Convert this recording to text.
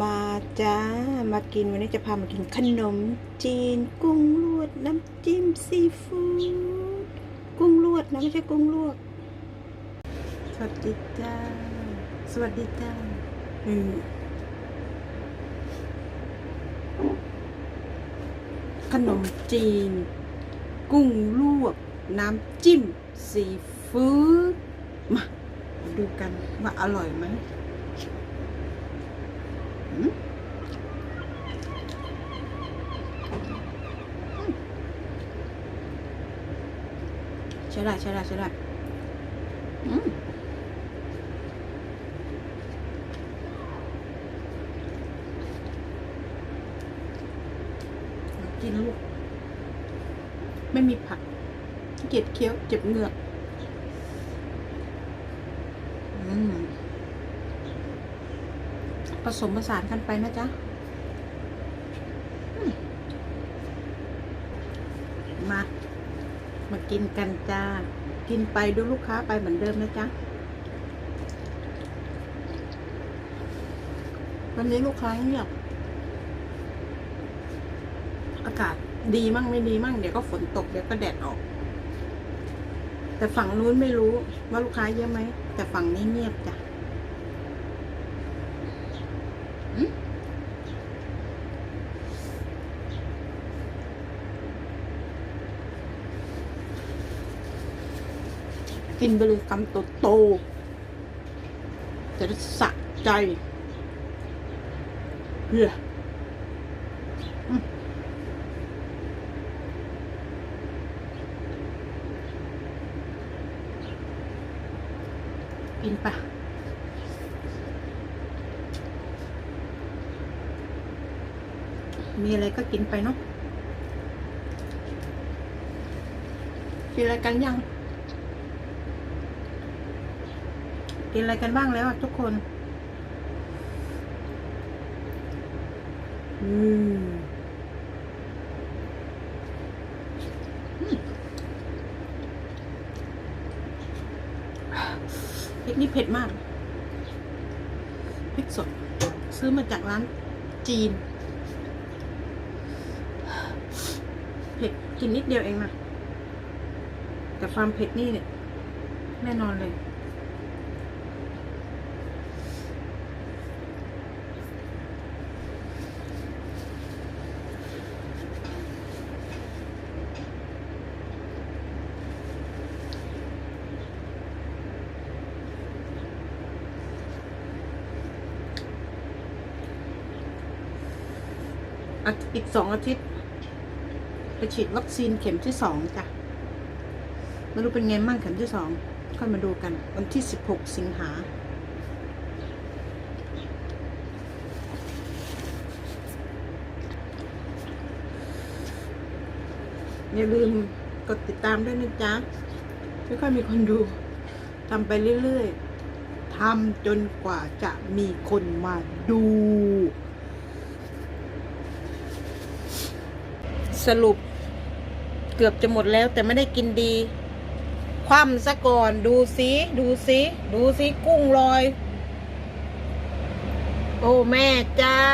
มาจ้า มากินวันนี้จะพามากินขนมจีน กุ้งลวดน้ำจิ้มซีฟู้ดกุ้งลวดนะไม่ใช่กุ้งลวก สวัสดีจ้า สวัสดีจ้าอืมขนมจีน กุ้งลวก น้ำจิ้มซีฟู้ดมาดูกันว่าอร่อยไหม ช่ได้ใช่ได้ใช่ได้อืมกินลูก ไม่มีผักเกียจเคี้ยวเจ็บเหงือกอืมผสมผสานกันไปนะจ๊ะมมา มากินกันจ้า กินไปดูลูกค้าไปเหมือนเดิมนะจ๊ะ วันนี้ลูกค้าเงียบ อากาศดีมั่งไม่ดีมั่งเดี๋ยวก็ฝนตกเดี๋ยวก็แดดออก แต่ฝั่งนู้นไม่รู้ว่าลูกค้าเยอะไหม แต่ฝั่งนี้เงียบจ้ะ กินไปเลยคำโตๆจะได้สะใจเฮ้ยกินปะมีอะไรก็กินไปเนาะกินอะไรกันยัง กินอะไรกันบ้างแล้วทุกคนอืมอืมพริกนี่เผ็ดมาก พริกสด ซื้อมาจากร้านจีน เผ็ดกินนิดเดียวเองนะ แต่ความเผ็ดนี่เนี่ย แน่นอนเลย อีกสองอาทิตย์ ไปฉีดวัคซีนเข็มที่สองจ้ะไม่รู้เป็นไงมั่งเข็มที่สองค่อยมาดูกัน วันที่สิบหกสิงหาอย่าลืมกดติดตามด้วยนะจ๊ะไม่ค่อยมีคนดูทำไปเรื่อยๆทำจนกว่าจะมีคนมาดู สรุป เกือบจะหมดแล้วแต่ไม่ได้กินดี คว่ำซะก่อนดูซิดูซิดูซิกุ้งลอย โอ้แม่เจ้า